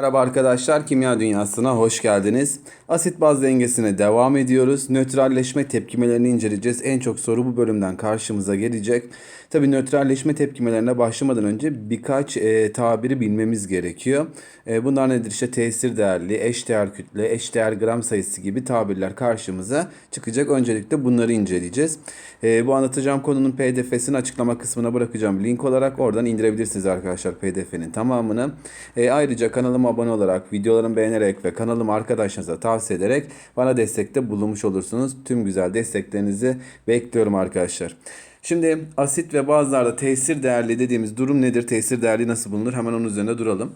Merhaba arkadaşlar, Kimya Dünyası'na hoş geldiniz. Asit baz dengesine devam ediyoruz. Nötralleşme tepkimelerini inceleyeceğiz. En çok soru bu bölümden karşımıza gelecek. Tabi nötralleşme tepkimelerine başlamadan önce birkaç e, tabiri bilmemiz gerekiyor. E, bunlar nedir? İşte tesir değerli, eşdeğer kütle, eşdeğer gram sayısı gibi tabirler karşımıza çıkacak. Öncelikle bunları inceleyeceğiz. E, bu anlatacağım konunun pdf'sini açıklama kısmına bırakacağım link olarak. Oradan indirebilirsiniz arkadaşlar pdf'nin tamamını. E, ayrıca kanalıma abone olarak, videolarımı beğenerek ve kanalımı arkadaşlarınıza tavsiye ederek bana destekte bulunmuş olursunuz. Tüm güzel desteklerinizi bekliyorum arkadaşlar. Şimdi asit ve bazılarda tesir değerli dediğimiz durum nedir? Tesir değerli nasıl bulunur? Hemen onun üzerine duralım.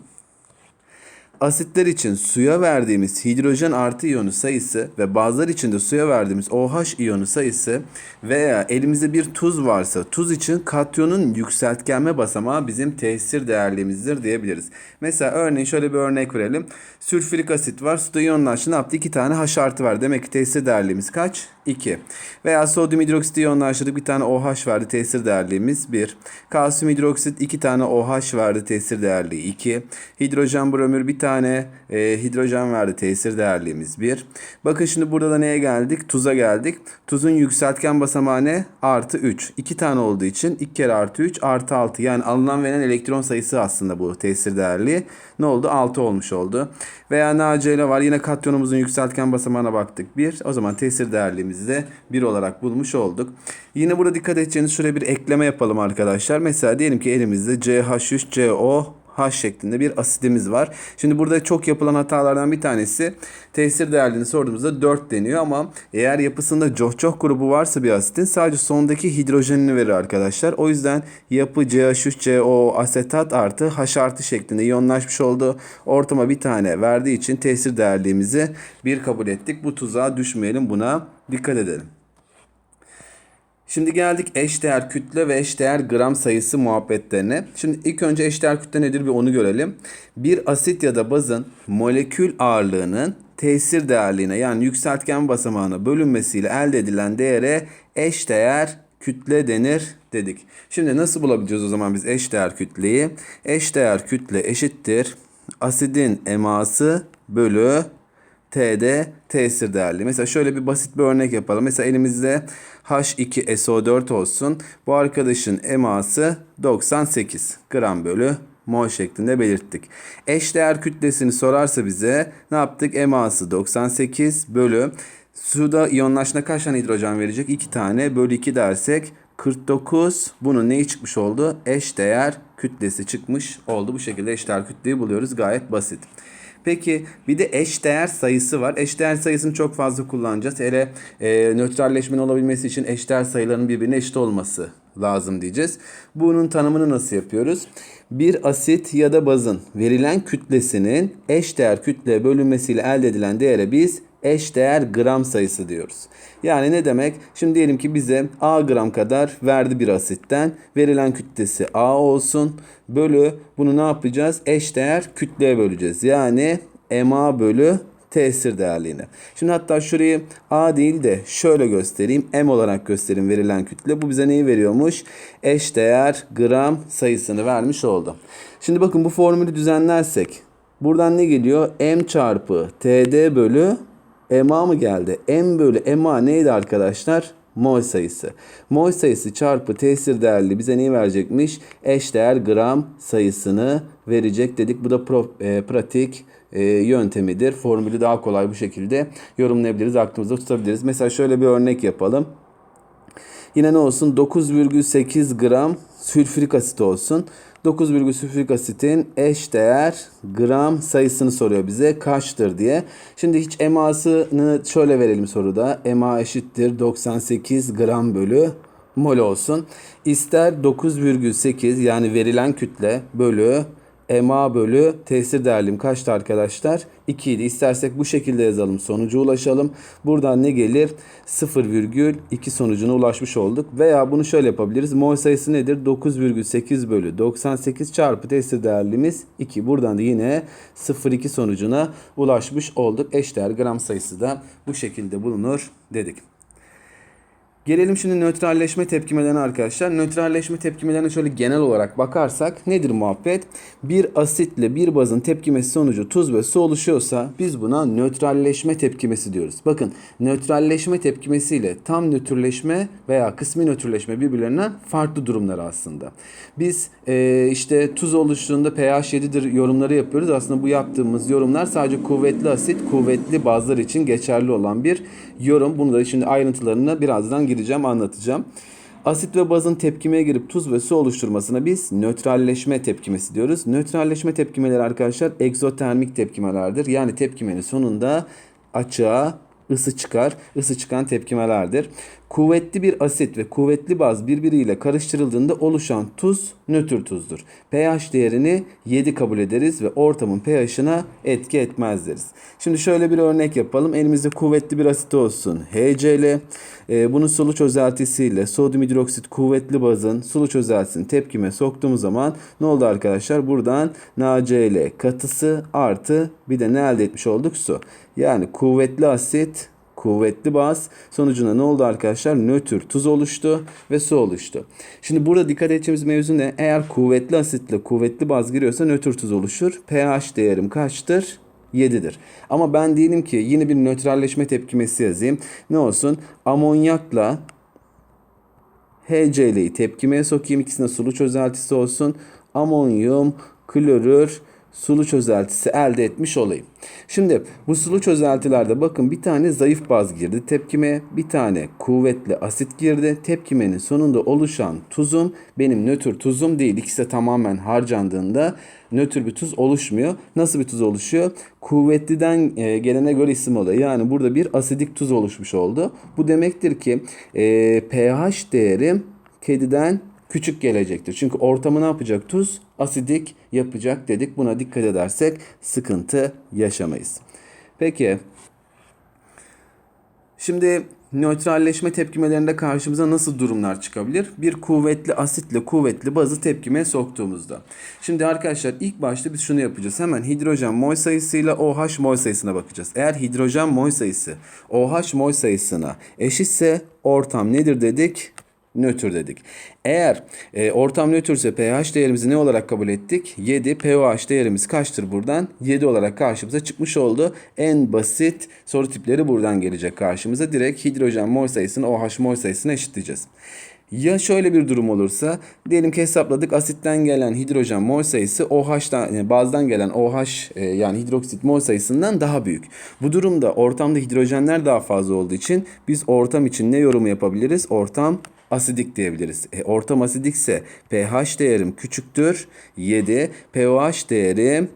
Asitler için suya verdiğimiz hidrojen artı iyonu sayısı ve bazılar için de suya verdiğimiz OH iyonu sayısı veya elimizde bir tuz varsa tuz için katyonun yükseltgenme basamağı bizim tesir değerlimizdir diyebiliriz. Mesela örneğin şöyle bir örnek verelim. Sülfürik asit var. Suda iyonlaştı ne yaptı? 2 tane H artı var. Demek ki tesir değerliğimiz kaç? 2. Veya sodyum hidroksit iyonlaştırdık bir tane OH verdi tesir değerliğimiz 1. Kalsiyum hidroksit 2 tane OH verdi tesir değerliği 2. Hidrojen bromür bir tane e, hidrojen verdi tesir değerliğimiz 1. Bakın şimdi burada da neye geldik? Tuza geldik. Tuzun yükseltgen basamağı ne? Artı 3. 2 tane olduğu için 2 kere artı 3 artı 6. Yani alınan verilen elektron sayısı aslında bu tesir değerliği. Ne oldu? 6 olmuş oldu. Veya NaCl var. Yine katyonumuzun yükseltgen basamağına baktık. 1. O zaman tesir değerliğimizi de 1 olarak bulmuş olduk. Yine burada dikkat edeceğiniz şöyle bir ekleme yapalım arkadaşlar. Mesela diyelim ki elimizde CH3CO H şeklinde bir asidimiz var. Şimdi burada çok yapılan hatalardan bir tanesi tesir değerlerini sorduğumuzda 4 deniyor ama eğer yapısında coh grubu varsa bir asidin sadece sondaki hidrojenini verir arkadaşlar. O yüzden yapı CH3CO asetat artı H artı şeklinde iyonlaşmış oldu. Ortama bir tane verdiği için tesir değerliğimizi bir kabul ettik. Bu tuzağa düşmeyelim buna dikkat edelim. Şimdi geldik eşdeğer kütle ve eşdeğer gram sayısı muhabbetlerine. Şimdi ilk önce eşdeğer kütle nedir bir onu görelim. Bir asit ya da bazın molekül ağırlığının tesir değerliğine yani yükseltgen basamağına bölünmesiyle elde edilen değere eşdeğer kütle denir dedik. Şimdi nasıl bulabiliyoruz o zaman biz eşdeğer kütleyi? Eşdeğer kütle eşittir asidin eması bölü T'de tesir değerli. Mesela şöyle bir basit bir örnek yapalım. Mesela elimizde H2SO4 olsun. Bu arkadaşın eması 98 gram bölü mol şeklinde belirttik. Eşdeğer kütlesini sorarsa bize ne yaptık? Eması 98 bölü suda iyonlaşma kaç tane hidrojen verecek? 2 tane bölü 2 dersek 49 bunun neyi çıkmış oldu? Eşdeğer kütlesi çıkmış oldu. Bu şekilde eşdeğer kütleyi buluyoruz. Gayet basit. Peki bir de eşdeğer sayısı var. Eşdeğer sayısını çok fazla kullanacağız. Hele e, nötralleşmenin olabilmesi için eşdeğer sayıların birbirine eşit olması lazım diyeceğiz. Bunun tanımını nasıl yapıyoruz? Bir asit ya da bazın verilen kütlesinin eşdeğer kütleye bölünmesiyle elde edilen değere biz eşdeğer gram sayısı diyoruz. Yani ne demek? Şimdi diyelim ki bize A gram kadar verdi bir asitten. Verilen kütlesi A olsun. Bölü bunu ne yapacağız? Eşdeğer kütleye böleceğiz. Yani MA bölü tesir değerliğine. Şimdi hatta şurayı A değil de şöyle göstereyim. M olarak göstereyim verilen kütle. Bu bize neyi veriyormuş? Eşdeğer gram sayısını vermiş oldu. Şimdi bakın bu formülü düzenlersek buradan ne geliyor? M çarpı TD bölü MA mı geldi? M bölü MA neydi arkadaşlar? Mol sayısı. Mol sayısı çarpı tesir değerli bize neyi verecekmiş? Eşdeğer gram sayısını verecek dedik. Bu da pro, e, pratik e, yöntemidir. Formülü daha kolay bu şekilde yorumlayabiliriz. Aklımızda tutabiliriz. Mesela şöyle bir örnek yapalım. Yine ne olsun? 9,8 gram sülfürik asit olsun. 9, sülfürik asitin eş değer gram sayısını soruyor bize kaçtır diye. Şimdi hiç emasını şöyle verelim soruda. Ema eşittir 98 gram bölü mol olsun. İster 9,8 yani verilen kütle bölü MA bölü tesir değerlim kaçtı arkadaşlar? 2 idi. İstersek bu şekilde yazalım. Sonuca ulaşalım. Buradan ne gelir? 0,2 sonucuna ulaşmış olduk. Veya bunu şöyle yapabiliriz. Mol sayısı nedir? 9,8 bölü 98 çarpı tesir değerlimiz 2. Buradan da yine 0,2 sonucuna ulaşmış olduk. Eşdeğer gram sayısı da bu şekilde bulunur dedik. Gelelim şimdi nötralleşme tepkimelerine arkadaşlar. Nötralleşme tepkimelerine şöyle genel olarak bakarsak nedir muhabbet? Bir asitle bir bazın tepkimesi sonucu tuz ve su oluşuyorsa biz buna nötralleşme tepkimesi diyoruz. Bakın nötralleşme tepkimesiyle tam nötrleşme veya kısmi nötrleşme birbirlerinden farklı durumlar aslında. Biz e, işte tuz oluştuğunda pH 7'dir yorumları yapıyoruz. Aslında bu yaptığımız yorumlar sadece kuvvetli asit, kuvvetli bazlar için geçerli olan bir yorum. Bunu da şimdi ayrıntılarına birazdan gireceğim, anlatacağım. Asit ve bazın tepkimeye girip tuz ve su oluşturmasına biz nötralleşme tepkimesi diyoruz. Nötralleşme tepkimeleri arkadaşlar egzotermik tepkimelerdir. Yani tepkimenin sonunda açığa ısı çıkar. Isı çıkan tepkimelerdir. Kuvvetli bir asit ve kuvvetli baz birbiriyle karıştırıldığında oluşan tuz nötr tuzdur. pH değerini 7 kabul ederiz ve ortamın pH'ına etki etmez deriz. Şimdi şöyle bir örnek yapalım. Elimizde kuvvetli bir asit olsun. HCl. E, bunun sulu çözeltisiyle sodyum hidroksit kuvvetli bazın sulu çözeltisini tepkime soktuğumuz zaman ne oldu arkadaşlar? Buradan NaCl katısı artı bir de ne elde etmiş olduk? Su. Yani kuvvetli asit kuvvetli baz. Sonucunda ne oldu arkadaşlar? Nötr tuz oluştu ve su oluştu. Şimdi burada dikkat edeceğimiz mevzu ne? Eğer kuvvetli asitle kuvvetli baz giriyorsa nötr tuz oluşur. pH değerim kaçtır? 7'dir. Ama ben diyelim ki yine bir nötralleşme tepkimesi yazayım. Ne olsun? Amonyakla HCl'yi tepkimeye sokayım. İkisinde sulu çözeltisi olsun. Amonyum, klorür, sulu çözeltisi elde etmiş olayım. Şimdi bu sulu çözeltilerde bakın bir tane zayıf baz girdi tepkime, bir tane kuvvetli asit girdi. Tepkimenin sonunda oluşan tuzum benim nötr tuzum değil. İkisi de tamamen harcandığında nötr bir tuz oluşmuyor. Nasıl bir tuz oluşuyor? Kuvvetliden e, gelene göre isim oluyor. Yani burada bir asidik tuz oluşmuş oldu. Bu demektir ki e, pH değeri kediden küçük gelecektir. Çünkü ortamı ne yapacak? Tuz asidik yapacak dedik. Buna dikkat edersek sıkıntı yaşamayız. Peki şimdi nötralleşme tepkimelerinde karşımıza nasıl durumlar çıkabilir? Bir kuvvetli asitle kuvvetli bazı tepkime soktuğumuzda. Şimdi arkadaşlar ilk başta biz şunu yapacağız. Hemen hidrojen mol sayısıyla OH mol sayısına bakacağız. Eğer hidrojen mol sayısı OH mol sayısına eşitse ortam nedir dedik? Nötr dedik. Eğer e, ortam nötrse pH değerimizi ne olarak kabul ettik? 7. pH değerimiz kaçtır buradan? 7 olarak karşımıza çıkmış oldu. En basit soru tipleri buradan gelecek karşımıza. Direkt hidrojen mol sayısını OH mol sayısına eşitleyeceğiz. Ya şöyle bir durum olursa diyelim ki hesapladık asitten gelen hidrojen mol sayısı OH'dan yani bazdan gelen OH e, yani hidroksit mol sayısından daha büyük. Bu durumda ortamda hidrojenler daha fazla olduğu için biz ortam için ne yorumu yapabiliriz? Ortam asidik diyebiliriz. E, ortam asidikse pH değerim küçüktür 7, pOH değerim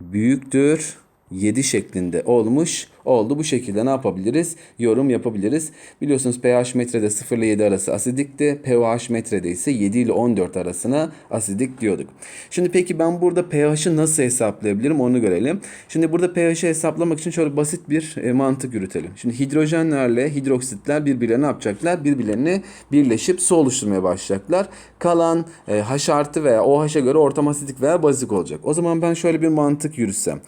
büyüktür 7 şeklinde olmuş oldu. Bu şekilde ne yapabiliriz? Yorum yapabiliriz. Biliyorsunuz pH metrede 0 ile 7 arası asidikti. pOH metrede ise 7 ile 14 arasına asidik diyorduk. Şimdi peki ben burada pH'ı nasıl hesaplayabilirim onu görelim. Şimdi burada pH'ı hesaplamak için şöyle basit bir e, mantık yürütelim. Şimdi hidrojenlerle hidroksitler birbirlerine yapacaklar? Birbirlerini birleşip su oluşturmaya başlayacaklar. Kalan e, H artı veya OH'a göre ortam asidik veya bazik olacak. O zaman ben şöyle bir mantık yürütsem.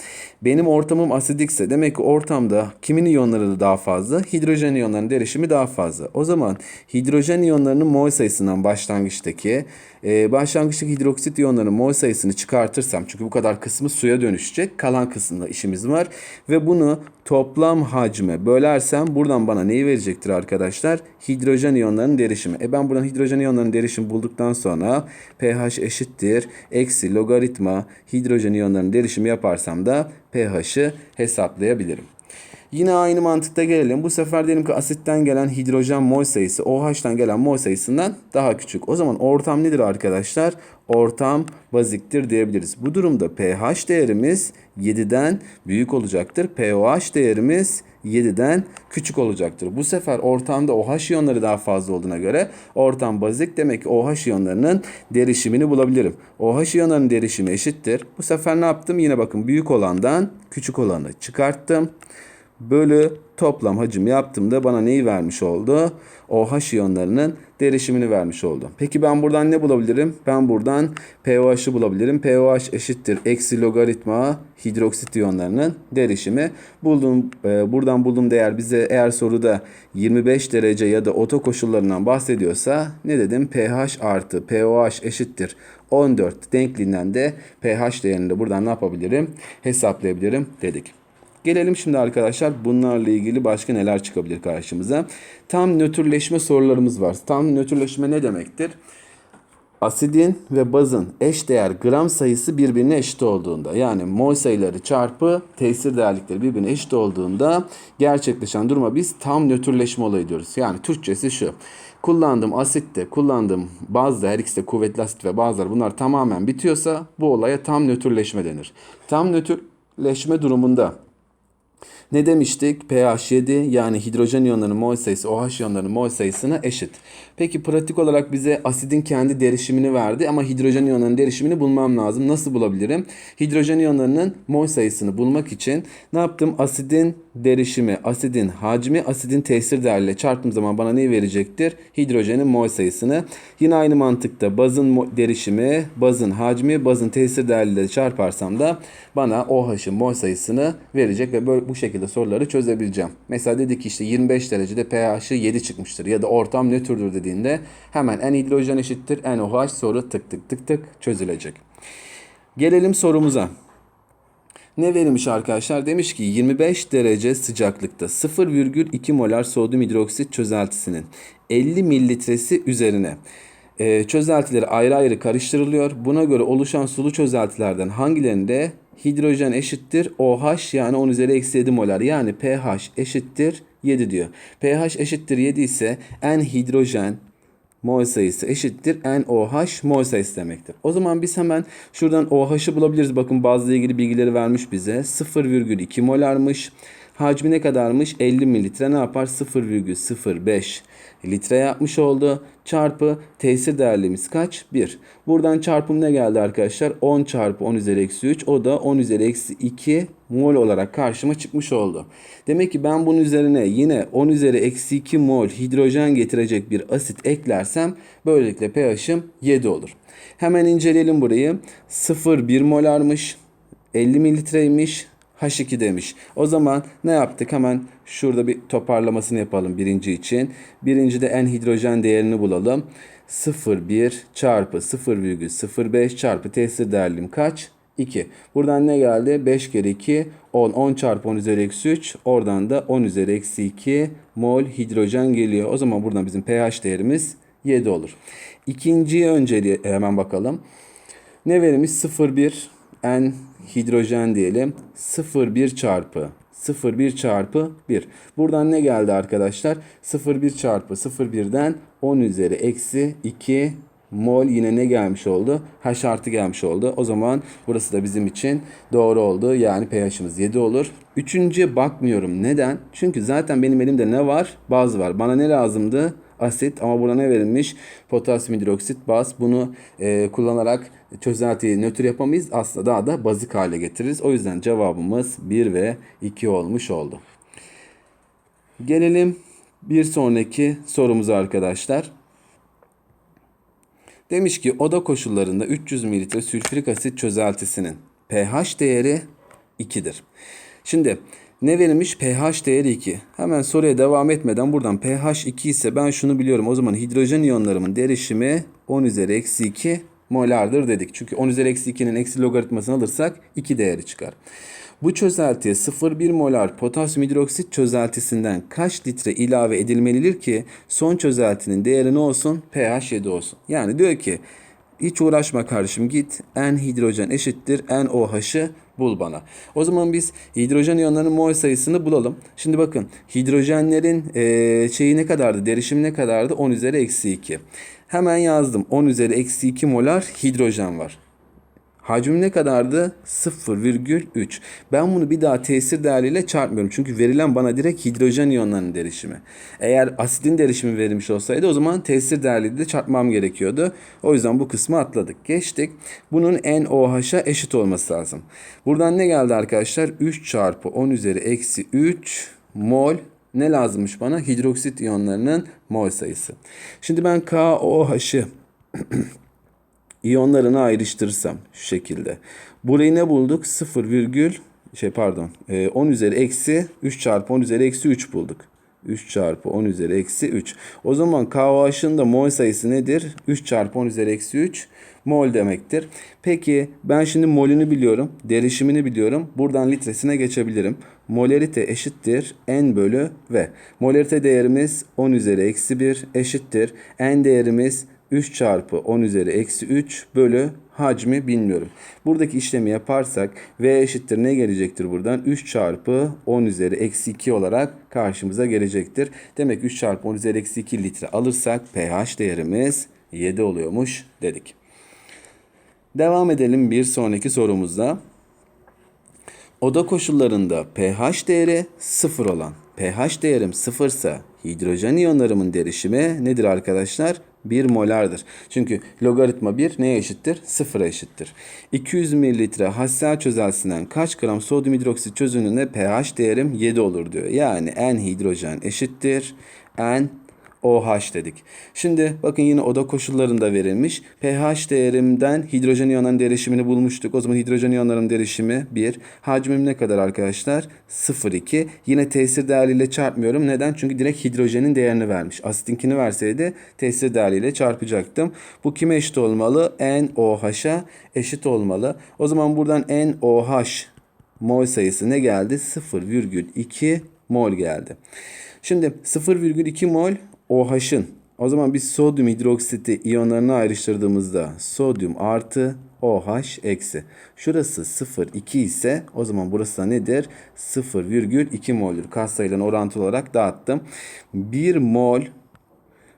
Benim ortamım asidikse demek ki ortamda kimin iyonları da daha fazla? Hidrojen iyonlarının derişimi daha fazla. O zaman hidrojen iyonlarının mol sayısından başlangıçtaki e, başlangıçtaki hidroksit iyonlarının mol sayısını çıkartırsam çünkü bu kadar kısmı suya dönüşecek. Kalan kısmında işimiz var ve bunu toplam hacme bölersem buradan bana neyi verecektir arkadaşlar? Hidrojen iyonlarının derişimi. E ben buradan hidrojen iyonlarının derişimi bulduktan sonra pH eşittir. Eksi logaritma hidrojen iyonlarının derişimi yaparsam da pH'ı hesaplayabilirim. Yine aynı mantıkta gelelim. Bu sefer diyelim ki asitten gelen hidrojen mol sayısı OH'tan gelen mol sayısından daha küçük. O zaman ortam nedir arkadaşlar? Ortam baziktir diyebiliriz. Bu durumda pH değerimiz 7'den büyük olacaktır. pOH değerimiz 7'den küçük olacaktır. Bu sefer ortamda OH iyonları daha fazla olduğuna göre ortam bazik demek ki OH iyonlarının derişimini bulabilirim. OH iyonlarının derişimi eşittir. Bu sefer ne yaptım? Yine bakın büyük olandan küçük olanı çıkarttım. Bölü toplam hacim yaptığımda bana neyi vermiş oldu? OH iyonlarının derişimini vermiş oldu. Peki ben buradan ne bulabilirim? Ben buradan pOH'ı bulabilirim. pOH eşittir eksi logaritma hidroksit iyonlarının derişimi. Bulduğum, e, buradan bulduğum değer bize eğer soruda 25 derece ya da oto koşullarından bahsediyorsa ne dedim? pH artı pOH eşittir 14 denkliğinden de pH değerini de buradan ne yapabilirim? Hesaplayabilirim dedik. Gelelim şimdi arkadaşlar bunlarla ilgili başka neler çıkabilir karşımıza. Tam nötrleşme sorularımız var. Tam nötrleşme ne demektir? Asidin ve bazın eş değer gram sayısı birbirine eşit olduğunda yani mol sayıları çarpı tesir değerlikleri birbirine eşit olduğunda gerçekleşen duruma biz tam nötrleşme olayı diyoruz. Yani Türkçesi şu. Kullandığım asitte, kullandığım bazda her ikisi de kuvvetli asit ve bazıları bunlar tamamen bitiyorsa bu olaya tam nötrleşme denir. Tam nötrleşme durumunda ne demiştik? pH 7 yani hidrojen iyonlarının mol sayısı OH iyonlarının mol sayısına eşit. Peki pratik olarak bize asidin kendi derişimini verdi ama hidrojen iyonlarının derişimini bulmam lazım. Nasıl bulabilirim? Hidrojen iyonlarının mol sayısını bulmak için ne yaptım? Asidin derişimi, asidin hacmi, asidin tesir değerle çarptığım zaman bana ne verecektir? Hidrojenin mol sayısını. Yine aynı mantıkta bazın derişimi, bazın hacmi, bazın tesir değerle çarparsam da bana OH'ın mol sayısını verecek ve böyle bu şekilde soruları çözebileceğim. Mesela dedik ki işte 25 derecede pH'ı 7 çıkmıştır ya da ortam nötrdür dediğinde hemen en hidrojen eşittir en OH soru tık tık tık tık çözülecek. Gelelim sorumuza. Ne verilmiş arkadaşlar? Demiş ki 25 derece sıcaklıkta 0,2 molar sodyum hidroksit çözeltisinin 50 mililitresi üzerine e, çözeltileri ayrı ayrı karıştırılıyor. Buna göre oluşan sulu çözeltilerden hangilerinde hidrojen eşittir OH yani 10 üzeri eksi 7 molar yani pH eşittir 7 diyor. pH eşittir 7 ise en hidrojen mol sayısı eşittir NOH mol sayısı demektir. O zaman biz hemen şuradan OH'ı bulabiliriz. Bakın bazı ilgili bilgileri vermiş bize. 0,2 molarmış. Hacmi ne kadarmış? 50 mililitre ne yapar? 0,05 litre yapmış oldu. Çarpı tesir değerliğimiz kaç? 1. Buradan çarpım ne geldi arkadaşlar? 10 çarpı 10 üzeri eksi 3. O da 10 üzeri eksi 2 mol olarak karşıma çıkmış oldu. Demek ki ben bunun üzerine yine 10 üzeri eksi 2 mol hidrojen getirecek bir asit eklersem böylelikle pH'im 7 olur. Hemen inceleyelim burayı. 0,1 molarmış. 50 mililitreymiş. H2 demiş. O zaman ne yaptık? Hemen şurada bir toparlamasını yapalım birinci için. Birincide en hidrojen değerini bulalım. 0,1 çarpı 0,05 çarpı tesir değerlim kaç? 2. Buradan ne geldi? 5 kere 2 10. 10 çarpı 10 üzeri eksi 3. Oradan da 10 üzeri eksi 2 mol hidrojen geliyor. O zaman buradan bizim pH değerimiz 7 olur. İkinciye önce hemen bakalım. Ne verilmiş? 0,1 N hidrojen diyelim. 0,1 çarpı 0,1 çarpı 1. Buradan ne geldi arkadaşlar? 0,1 çarpı 0,1'den 10 üzeri eksi 2 mol yine ne gelmiş oldu? H artı gelmiş oldu. O zaman burası da bizim için doğru oldu. Yani pH'imiz 7 olur. Üçüncüye bakmıyorum. Neden? Çünkü zaten benim elimde ne var? Baz var. Bana ne lazımdı? Asit ama burada ne verilmiş? Potasyum hidroksit baz. Bunu e, kullanarak çözeltiyi nötr yapamayız. Aslında daha da bazik hale getiririz. O yüzden cevabımız 1 ve 2 olmuş oldu. Gelelim bir sonraki sorumuza arkadaşlar. Demiş ki oda koşullarında 300 ml sülfürik asit çözeltisinin pH değeri 2'dir. Şimdi ne verilmiş? pH değeri 2. Hemen soruya devam etmeden buradan pH 2 ise ben şunu biliyorum. O zaman hidrojen iyonlarımın derişimi 10 üzeri eksi 2 molardır dedik. Çünkü 10 üzeri eksi 2'nin eksi logaritmasını alırsak 2 değeri çıkar. Bu çözeltiye 0,1 molar potasyum hidroksit çözeltisinden kaç litre ilave edilmelidir ki son çözeltinin değeri ne olsun? pH 7 olsun. Yani diyor ki hiç uğraşma kardeşim git N hidrojen eşittir N OH'ı bul bana. O zaman biz hidrojen iyonlarının mol sayısını bulalım. Şimdi bakın hidrojenlerin e, şeyi ne kadardı? Derişimi ne kadardı? 10 üzeri eksi 2. Hemen yazdım. 10 üzeri eksi 2 molar hidrojen var. Hacmi ne kadardı? 0,3. Ben bunu bir daha tesir değerliyle çarpmıyorum. Çünkü verilen bana direkt hidrojen iyonlarının derişimi. Eğer asidin derişimi verilmiş olsaydı o zaman tesir değerliyle de çarpmam gerekiyordu. O yüzden bu kısmı atladık. Geçtik. Bunun NOH'a eşit olması lazım. Buradan ne geldi arkadaşlar? 3 çarpı 10 üzeri eksi 3 mol ne lazımmış bana? Hidroksit iyonlarının mol sayısı. Şimdi ben KOH'ı iyonlarını ayrıştırırsam şu şekilde. Burayı ne bulduk? 0, virgül, şey pardon e, 10 üzeri eksi 3 çarpı 10 üzeri eksi 3 bulduk. 3 çarpı 10 üzeri eksi 3. O zaman KOH'ın da mol sayısı nedir? 3 çarpı 10 üzeri eksi 3 mol demektir. Peki ben şimdi molünü biliyorum. Derişimini biliyorum. Buradan litresine geçebilirim. Molarite eşittir n bölü v. Molarite değerimiz 10 üzeri eksi 1 eşittir. n değerimiz 3 çarpı 10 üzeri eksi 3 bölü hacmi bilmiyorum. Buradaki işlemi yaparsak V eşittir ne gelecektir buradan? 3 çarpı 10 üzeri eksi 2 olarak karşımıza gelecektir. Demek 3 çarpı 10 üzeri eksi 2 litre alırsak pH değerimiz 7 oluyormuş dedik. Devam edelim bir sonraki sorumuzda. Oda koşullarında pH değeri 0 olan pH değerim 0 ise hidrojen iyonlarımın derişimi nedir arkadaşlar? 1 molardır. Çünkü logaritma 1 neye eşittir? 0'a eşittir. 200 mililitre hassel çözeltisinden kaç gram sodyum hidroksit çözünürlüğünde pH değerim 7 olur diyor. Yani N hidrojen eşittir. N OH dedik. Şimdi bakın yine oda koşullarında verilmiş. pH değerimden hidrojen iyonların derişimini bulmuştuk. O zaman hidrojen iyonların derişimi 1. Hacmim ne kadar arkadaşlar? 0,2. Yine tesir değerliyle çarpmıyorum. Neden? Çünkü direkt hidrojenin değerini vermiş. Asitinkini verseydi tesir değerliyle çarpacaktım. Bu kime eşit olmalı? NOH'a eşit olmalı. O zaman buradan NOH mol sayısı ne geldi? 0,2 mol geldi. Şimdi 0,2 mol OH'ın o zaman biz sodyum hidroksiti iyonlarını ayrıştırdığımızda sodyum artı OH eksi. Şurası 0,2 ise o zaman burası da nedir? 0,2 mol'dür. Kas sayılarını orantılı olarak dağıttım. 1 mol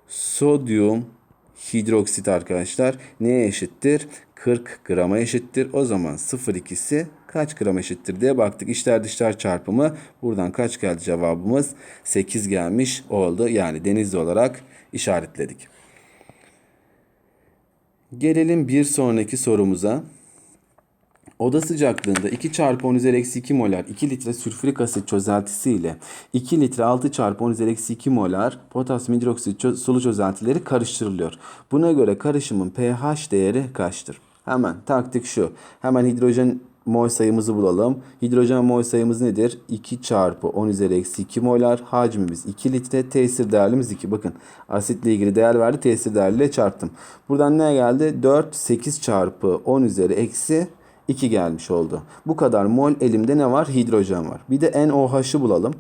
sodyum hidroksit arkadaşlar neye eşittir? 40 grama eşittir. O zaman 0,2'si kaç gram eşittir diye baktık. İçler dışlar çarpımı buradan kaç geldi cevabımız? 8 gelmiş oldu. Yani denizli olarak işaretledik. Gelelim bir sonraki sorumuza. Oda sıcaklığında 2 çarpı 10 üzeri eksi 2 molar 2 litre sülfürik asit çözeltisi ile 2 litre 6 çarpı 10 üzeri eksi 2 molar potasyum hidroksit çö sulu çözeltileri karıştırılıyor. Buna göre karışımın pH değeri kaçtır? Hemen taktik şu. Hemen hidrojen mol sayımızı bulalım. Hidrojen mol sayımız nedir? 2 çarpı 10 üzeri eksi 2 molar. Hacmimiz 2 litre. Tesir değerimiz 2. Bakın asitle ilgili değer verdi. Tesir değerliyle çarptım. Buradan ne geldi? 4, 8 çarpı 10 üzeri eksi 2 gelmiş oldu. Bu kadar mol elimde ne var? Hidrojen var. Bir de NOH'ı bulalım.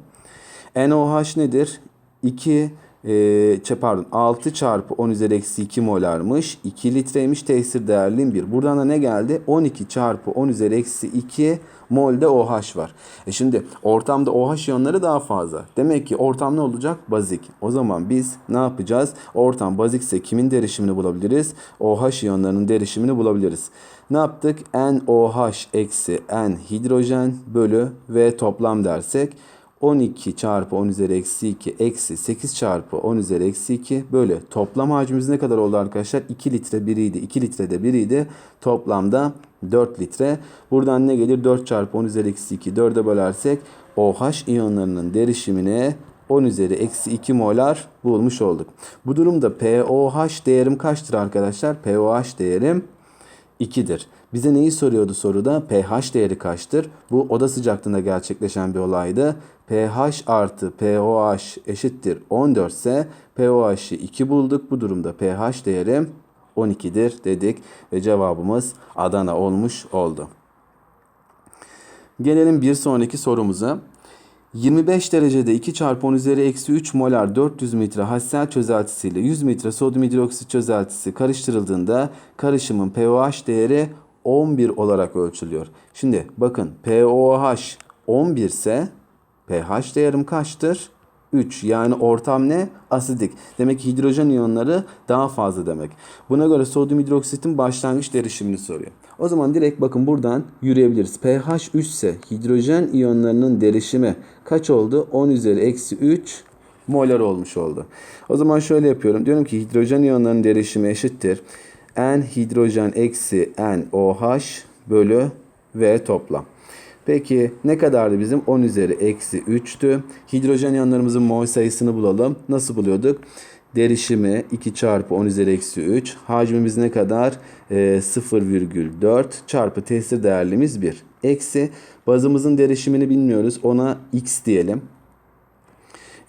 NOH nedir? 2 e, pardon 6 çarpı 10 üzeri eksi 2 molarmış. 2 litreymiş tesir değerliğim 1. Buradan da ne geldi? 12 çarpı 10 üzeri eksi 2 molde OH var. E şimdi ortamda OH iyonları daha fazla. Demek ki ortam ne olacak? Bazik. O zaman biz ne yapacağız? Ortam bazikse kimin derişimini bulabiliriz? OH iyonlarının derişimini bulabiliriz. Ne yaptık? NOH eksi N hidrojen bölü V toplam dersek 12 çarpı 10 üzeri eksi 2 eksi 8 çarpı 10 üzeri eksi 2 bölü toplam hacmimiz ne kadar oldu arkadaşlar? 2 litre biriydi. 2 litrede biriydi. Toplamda 4 litre. Buradan ne gelir? 4 çarpı 10 üzeri eksi 2 4'e bölersek OH iyonlarının derişimine 10 üzeri eksi 2 molar bulmuş olduk. Bu durumda POH değerim kaçtır arkadaşlar? POH değerim 2'dir. Bize neyi soruyordu soruda? pH değeri kaçtır? Bu oda sıcaklığında gerçekleşen bir olaydı. pH artı pOH eşittir 14 ise pOH'ı 2 bulduk. Bu durumda pH değeri 12'dir dedik ve cevabımız Adana olmuş oldu. Gelelim bir sonraki sorumuza. 25 derecede 2 çarpı 10 üzeri eksi 3 molar 400 litre hassel çözeltisiyle 100 litre sodyum hidroksit çözeltisi karıştırıldığında karışımın pOH değeri 11 olarak ölçülüyor. Şimdi bakın pOH 11 ise pH değerim kaçtır? 3 yani ortam ne? Asidik. Demek ki hidrojen iyonları daha fazla demek. Buna göre sodyum hidroksitin başlangıç derişimini soruyor. O zaman direkt bakın buradan yürüyebiliriz. pH 3 ise hidrojen iyonlarının derişimi kaç oldu? 10 üzeri eksi 3 molar olmuş oldu. O zaman şöyle yapıyorum. Diyorum ki hidrojen iyonlarının derişimi eşittir. N hidrojen eksi N OH bölü V toplam. Peki ne kadardı bizim? 10 üzeri eksi 3'tü. Hidrojen iyonlarımızın mol sayısını bulalım. Nasıl buluyorduk? Derişimi 2 çarpı 10 üzeri eksi 3. Hacmimiz ne kadar? Ee, 0,4 çarpı tesir değerlimiz 1. Eksi bazımızın derişimini bilmiyoruz. Ona x diyelim.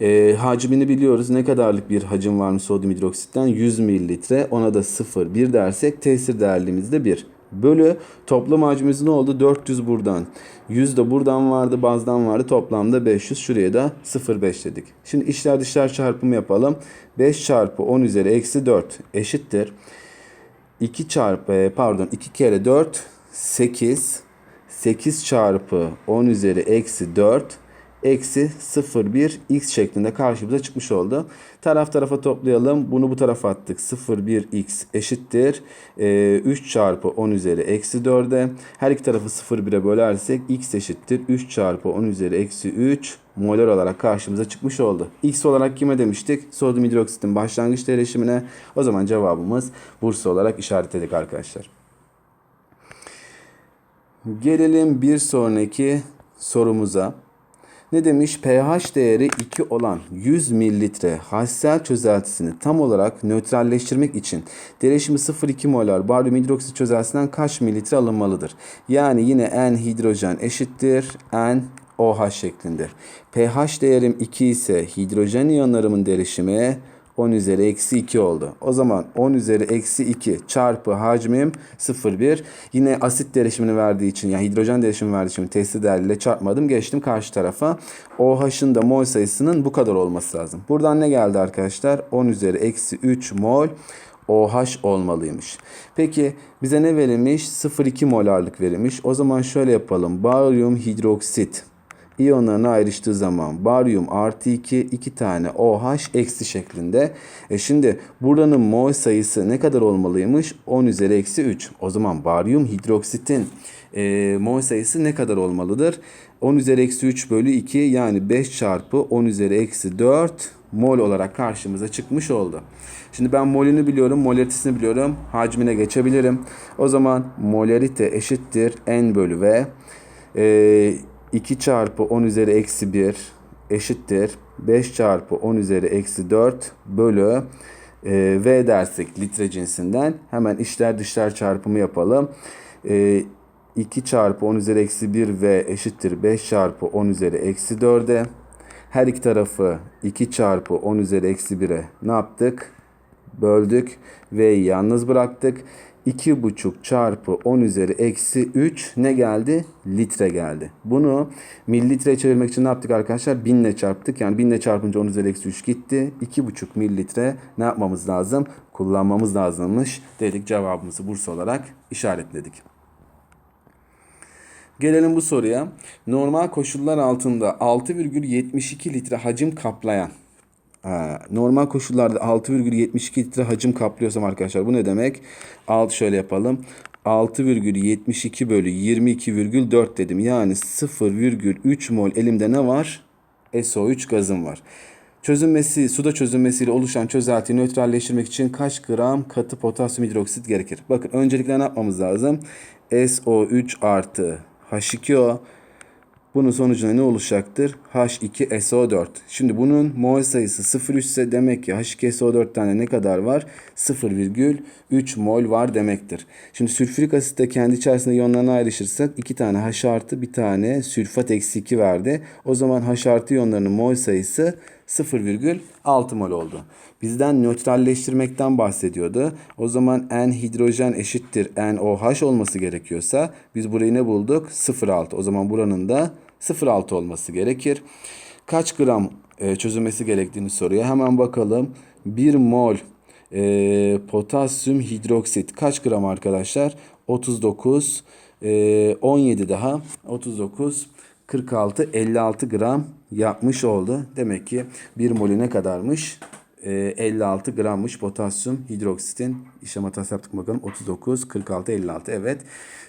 E, hacmini biliyoruz. Ne kadarlık bir hacim varmış sodyum hidroksitten? 100 mililitre. Ona da 0, 1 dersek tesir değerlimiz de 1. Bölü toplam hacmimiz ne oldu? 400 buradan. 100 de buradan vardı, bazdan vardı. Toplamda 500. Şuraya da 0,5 dedik. Şimdi içler dışlar çarpımı yapalım. 5 çarpı 10 üzeri eksi 4 eşittir. 2 çarpı pardon 2 kere 4 8 8 çarpı 10 üzeri eksi 4 eksi 0,1 x şeklinde karşımıza çıkmış oldu. Taraf tarafa toplayalım. Bunu bu tarafa attık. 0,1 x eşittir. Ee, 3 çarpı 10 üzeri eksi 4'e. Her iki tarafı 0,1'e bölersek x eşittir. 3 çarpı 10 üzeri eksi 3 molar olarak karşımıza çıkmış oldu. X olarak kime demiştik? Sodyum hidroksitin başlangıç derişimine. O zaman cevabımız Bursa olarak işaretledik arkadaşlar. Gelelim bir sonraki sorumuza. Ne demiş? pH değeri 2 olan 100 mililitre HCl çözeltisini tam olarak nötralleştirmek için derişimi 0,2 molar baryum hidroksit çözeltisinden kaç mililitre alınmalıdır? Yani yine N hidrojen eşittir N OH şeklinde. pH değerim 2 ise hidrojen iyonlarımın derişimi 10 üzeri eksi 2 oldu. O zaman 10 üzeri eksi 2 çarpı hacmim 0,1. Yine asit derişimini verdiği için yani hidrojen derişimi verdiği için testi değerliyle çarpmadım. Geçtim karşı tarafa. OH'ın da mol sayısının bu kadar olması lazım. Buradan ne geldi arkadaşlar? 10 üzeri eksi 3 mol OH olmalıymış. Peki bize ne verilmiş? 0,2 molarlık verilmiş. O zaman şöyle yapalım. Baryum hidroksit iyonlarına ayrıştığı zaman baryum artı 2 2 tane OH eksi şeklinde. E şimdi buranın mol sayısı ne kadar olmalıymış? 10 üzeri eksi 3. O zaman baryum hidroksitin e, mol sayısı ne kadar olmalıdır? 10 üzeri eksi 3 bölü 2 yani 5 çarpı 10 üzeri eksi 4 mol olarak karşımıza çıkmış oldu. Şimdi ben molünü biliyorum, molaritesini biliyorum. Hacmine geçebilirim. O zaman molarite eşittir N bölü V. Ee, 2 çarpı 10 üzeri eksi 1 eşittir. 5 çarpı 10 üzeri eksi 4 bölü e, V dersek litre cinsinden. Hemen içler dışlar çarpımı yapalım. E, 2 çarpı 10 üzeri eksi 1 V eşittir 5 çarpı 10 üzeri eksi 4'e. Her iki tarafı 2 çarpı 10 üzeri eksi 1'e ne yaptık? Böldük. V'yi yalnız bıraktık. 2,5 çarpı 10 üzeri eksi 3 ne geldi? Litre geldi. Bunu mililitreye çevirmek için ne yaptık arkadaşlar? 1000 ile çarptık. Yani 1000 ile çarpınca 10 üzeri eksi 3 gitti. 2,5 mililitre ne yapmamız lazım? Kullanmamız lazımmış dedik. Cevabımızı Bursa olarak işaretledik. Gelelim bu soruya. Normal koşullar altında 6,72 litre hacim kaplayan normal koşullarda 6,72 litre hacim kaplıyorsam arkadaşlar bu ne demek? Alt şöyle yapalım. 6,72 bölü 22,4 dedim. Yani 0,3 mol elimde ne var? SO3 gazım var. Çözünmesi, suda çözünmesiyle oluşan çözeltiyi nötralleştirmek için kaç gram katı potasyum hidroksit gerekir? Bakın öncelikle ne yapmamız lazım? SO3 artı H2O bunun sonucunda ne oluşacaktır? H2SO4. Şimdi bunun mol sayısı 0,3 ise demek ki H2SO4 tane ne kadar var? 0,3 mol var demektir. Şimdi sülfürik asit de kendi içerisinde iyonlarına ayrışırsak 2 tane H artı bir tane sülfat eksi 2 verdi. O zaman H artı iyonlarının mol sayısı 0,6 mol oldu. Bizden nötralleştirmekten bahsediyordu. O zaman N hidrojen eşittir NOH olması gerekiyorsa biz burayı ne bulduk? 0,6. O zaman buranın da 0,6 olması gerekir. Kaç gram e, çözülmesi gerektiğini soruyor. Hemen bakalım. 1 mol e, potasyum hidroksit kaç gram arkadaşlar? 39 e, 17 daha 39 46 56 gram yapmış oldu. Demek ki 1 molü ne kadarmış? E, 56 grammış potasyum hidroksitin. İşlem hatası yaptık bakalım. 39, 46, 56. Evet.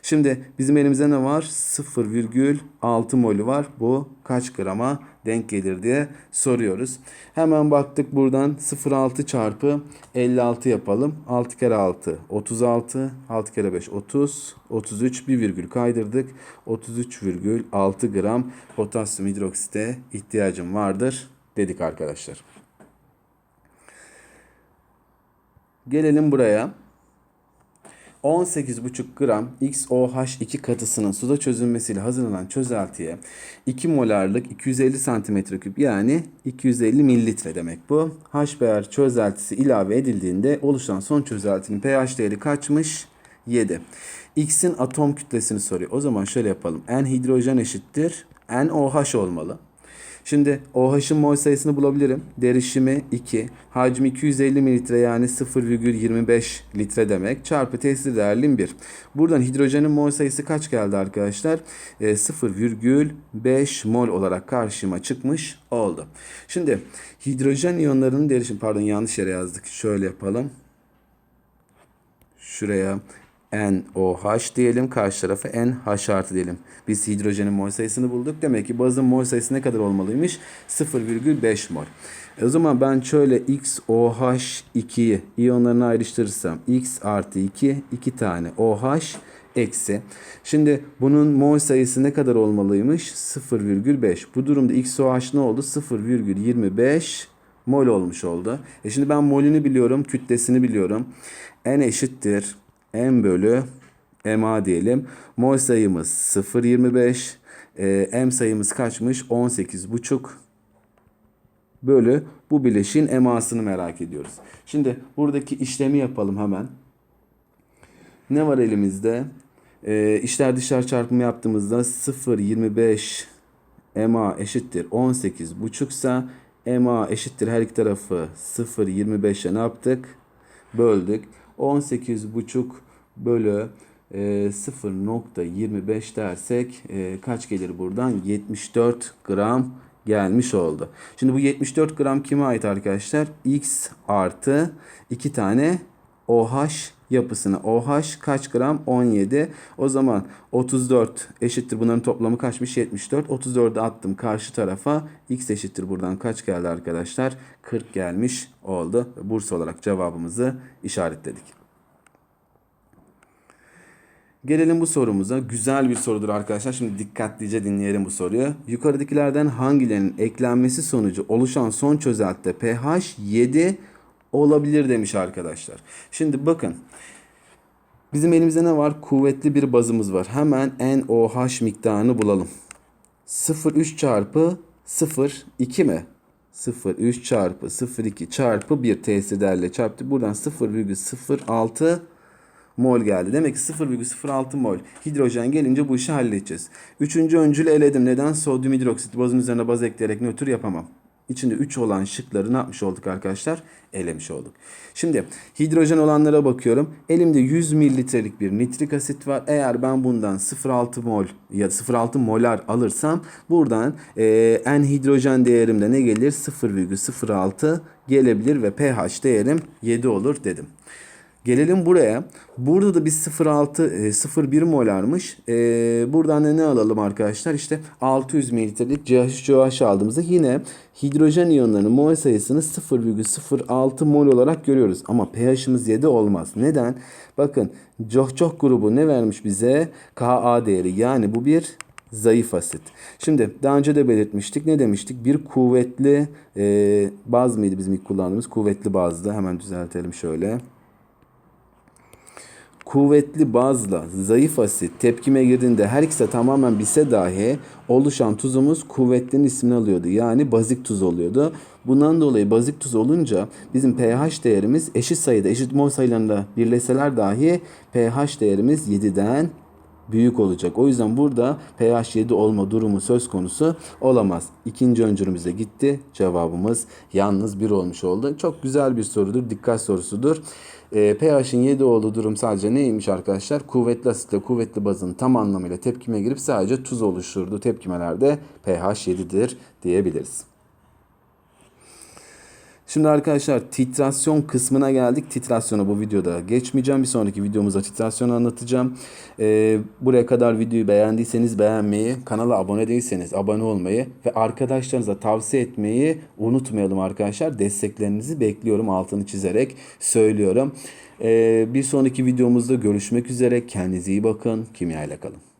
Şimdi bizim elimizde ne var? 0,6 molü var. Bu kaç grama denk gelir diye soruyoruz. Hemen baktık buradan 0,6 çarpı 56 yapalım. 6 kere 6 36. 6 kere 5 30. 33 bir virgül kaydırdık. 33,6 gram potasyum hidroksite ihtiyacım vardır dedik arkadaşlar. Gelelim buraya. 18,5 gram XOH2 katısının suda çözülmesiyle hazırlanan çözeltiye 2 molarlık 250 santimetre küp yani 250 mililitre demek bu. HBr çözeltisi ilave edildiğinde oluşan son çözeltinin pH değeri kaçmış? 7. X'in atom kütlesini soruyor. O zaman şöyle yapalım. N hidrojen eşittir. NOH olmalı. Şimdi OH'ın mol sayısını bulabilirim. Derişimi 2. Hacmi 250 mililitre yani 0,25 litre demek. Çarpı tesir değerlim 1. Buradan hidrojenin mol sayısı kaç geldi arkadaşlar? E, 0,5 mol olarak karşıma çıkmış oldu. Şimdi hidrojen iyonlarının derişimi pardon yanlış yere yazdık. Şöyle yapalım. Şuraya NOH diyelim. Karşı tarafa NH artı diyelim. Biz hidrojenin mol sayısını bulduk. Demek ki bazın mol sayısı ne kadar olmalıymış? 0,5 mol. E o zaman ben şöyle XOH2'yi iyonlarına ayrıştırırsam X artı 2, 2 tane OH eksi. Şimdi bunun mol sayısı ne kadar olmalıymış? 0,5. Bu durumda XOH ne oldu? 0,25 mol olmuş oldu. E şimdi ben molünü biliyorum, kütlesini biliyorum. N eşittir M bölü MA diyelim. Mol sayımız 0,25. E, M sayımız kaçmış? 18,5 bölü bu bileşin emasını merak ediyoruz. Şimdi buradaki işlemi yapalım hemen. Ne var elimizde? E, içler dışlar çarpımı yaptığımızda 0,25 ema eşittir 18,5 ise ema eşittir her iki tarafı 0,25'e ne yaptık? Böldük. 18,5 bölü e, 0.25 dersek e, kaç gelir buradan? 74 gram gelmiş oldu. Şimdi bu 74 gram kime ait arkadaşlar? X artı 2 tane OH yapısına. OH kaç gram? 17. O zaman 34 eşittir bunların toplamı kaçmış? 74. 34'ü attım karşı tarafa. X eşittir buradan kaç geldi arkadaşlar? 40 gelmiş oldu. Bursa olarak cevabımızı işaretledik. Gelelim bu sorumuza. Güzel bir sorudur arkadaşlar. Şimdi dikkatlice dinleyelim bu soruyu. Yukarıdakilerden hangilerinin eklenmesi sonucu oluşan son çözeltide pH 7 olabilir demiş arkadaşlar. Şimdi bakın. Bizim elimizde ne var? Kuvvetli bir bazımız var. Hemen NOH miktarını bulalım. 0,3 çarpı 0,2 mi? 0,3 çarpı 0,2 çarpı 1 tesir değerle çarptı. Buradan 0,06 mol geldi. Demek ki 0,06 mol hidrojen gelince bu işi halledeceğiz. Üçüncü öncülü eledim. Neden? Sodyum hidroksit bazın üzerine baz ekleyerek nötr yapamam. İçinde 3 olan şıkları ne yapmış olduk arkadaşlar? Elemiş olduk. Şimdi hidrojen olanlara bakıyorum. Elimde 100 mililitrelik bir nitrik asit var. Eğer ben bundan 0,6 mol ya da 0,6 molar alırsam buradan e, N hidrojen değerimde ne gelir? 0,06 gelebilir ve pH değerim 7 olur dedim. Gelelim buraya. Burada da biz 0.6 0.1 molarmış. E, buradan da ne alalım arkadaşlar? İşte 600 mililitrelik CH3OH aldığımızda yine hidrojen iyonlarının mol sayısını 0,06 mol olarak görüyoruz. Ama pH'imiz 7 olmaz. Neden? Bakın COH grubu ne vermiş bize? Ka değeri. Yani bu bir zayıf asit. Şimdi daha önce de belirtmiştik. Ne demiştik? Bir kuvvetli e, baz mıydı bizim ilk kullandığımız? Kuvvetli bazdı. Hemen düzeltelim şöyle kuvvetli bazla zayıf asit tepkime girdiğinde her ikisi tamamen bise dahi oluşan tuzumuz kuvvetlinin ismini alıyordu. Yani bazik tuz oluyordu. Bundan dolayı bazik tuz olunca bizim pH değerimiz eşit sayıda, eşit mol sayılarında birleşseler dahi pH değerimiz 7'den büyük olacak. O yüzden burada pH 7 olma durumu söz konusu olamaz. İkinci öncülümüze gitti. Cevabımız yalnız 1 olmuş oldu. Çok güzel bir sorudur. Dikkat sorusudur. E, pH'in 7 olduğu durum sadece neymiş arkadaşlar? Kuvvetli asitle kuvvetli bazın tam anlamıyla tepkime girip sadece tuz oluşturduğu tepkimelerde pH 7'dir diyebiliriz. Şimdi arkadaşlar titrasyon kısmına geldik. Titrasyonu bu videoda geçmeyeceğim. Bir sonraki videomuzda titrasyonu anlatacağım. Ee, buraya kadar videoyu beğendiyseniz beğenmeyi, kanala abone değilseniz abone olmayı ve arkadaşlarınıza tavsiye etmeyi unutmayalım arkadaşlar. Desteklerinizi bekliyorum altını çizerek söylüyorum. Ee, bir sonraki videomuzda görüşmek üzere. Kendinize iyi bakın. Kimya ile kalın.